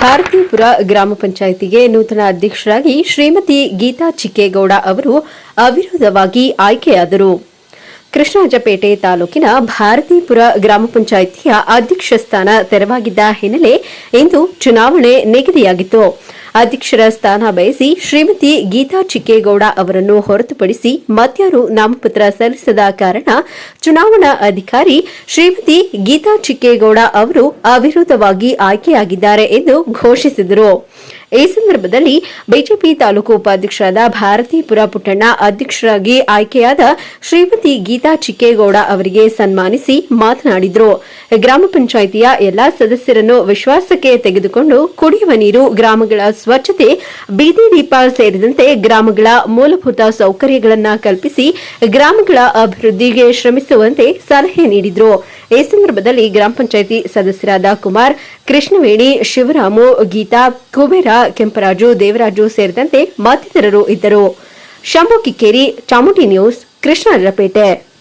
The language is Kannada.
ಭಾರತೀಪುರ ಗ್ರಾಮ ಪಂಚಾಯಿತಿಗೆ ನೂತನ ಅಧ್ಯಕ್ಷರಾಗಿ ಶ್ರೀಮತಿ ಗೀತಾ ಚಿಕ್ಕೇಗೌಡ ಅವರು ಅವಿರೋಧವಾಗಿ ಆಯ್ಕೆಯಾದರು. ಕೃಷ್ಣರಾಜಪೇಟೆ ತಾಲೂಕಿನ ಭಾರತೀಪುರ ಗ್ರಾಮ ಪಂಚಾಯಿತಿಯ ಅಧ್ಯಕ್ಷ ಸ್ಥಾನ ತೆರವಾಗಿದ್ದ ಹಿನ್ನೆಲೆ ಇಂದು ಚುನಾವಣೆ ನಿಗದಿಯಾಗಿತ್ತು. ಅಧ್ಯಕ್ಷರ ಸ್ಥಾನ ಬಯಸಿ ಶ್ರೀಮತಿ ಗೀತಾ ಚಿಕ್ಕೇಗೌಡ ಅವರನ್ನು ಹೊರತುಪಡಿಸಿ ಮತ್ಯಾರು ನಾಮಪತ್ರ ಸಲ್ಲಿಸದ ಕಾರಣ ಚುನಾವಣಾ ಅಧಿಕಾರಿ ಶ್ರೀಮತಿ ಗೀತಾ ಚಿಕ್ಕೇಗೌಡ ಅವರು ಅವಿರೋಧವಾಗಿ ಆಯ್ಕೆಯಾಗಿದ್ದಾರೆ ಎಂದು ಘೋಷಿಸಿದರು. ಈ ಸಂದರ್ಭದಲ್ಲಿ ಬಿಜೆಪಿ ತಾಲೂಕು ಉಪಾಧ್ಯಕ್ಷರಾದ ಭಾರತೀಪುರ ಪುಟ್ಟಣ್ಣ ಅಧ್ಯಕ್ಷರಾಗಿ ಆಯ್ಕೆಯಾದ ಶ್ರೀಮತಿ ಗೀತಾ ಚಿಕ್ಕೇಗೌಡ ಅವರಿಗೆ ಸನ್ಮಾನಿಸಿ ಮಾತನಾಡಿದರು. ಗ್ರಾಮ ಪಂಚಾಯಿತಿಯ ಎಲ್ಲಾ ಸದಸ್ಯರನ್ನು ವಿಶ್ವಾಸಕ್ಕೆ ತೆಗೆದುಕೊಂಡು ಕುಡಿಯುವ ನೀರು ಗ್ರಾಮಗಳ ಸ್ವಚ್ಛತೆ, ಬೀದಿ ದೀಪ ಸೇರಿದಂತೆ ಗ್ರಾಮಗಳ ಮೂಲಭೂತ ಸೌಕರ್ಯಗಳನ್ನು ಕಲ್ಪಿಸಿ ಗ್ರಾಮಗಳ ಅಭಿವೃದ್ಧಿಗೆ ಶ್ರಮಿಸುವಂತೆ ಸಲಹೆ ನೀಡಿದರು. ಈ ಸಂದರ್ಭದಲ್ಲಿ ಗ್ರಾಮ ಪಂಚಾಯಿತಿ ಸದಸ್ಯರಾದ ಕುಮಾರ್, ಕೃಷ್ಣವೇಣಿ, ಶಿವರಾಮು, ಗೀತಾ, ಕುಬೇರ ಕೆಂಪರಾಜು ದೇವರಾಜು ಸೇರಿದಂತೆ ಮತ್ತಿತರರು ಇದ್ದರು. ಶಂಭು ಕಿಕ್ಕೇರಿ ಚಾಮುಂಡಿ ನ್ಯೂಸ್ ಕೃಷ್ಣರಾಜಪೇಟೆ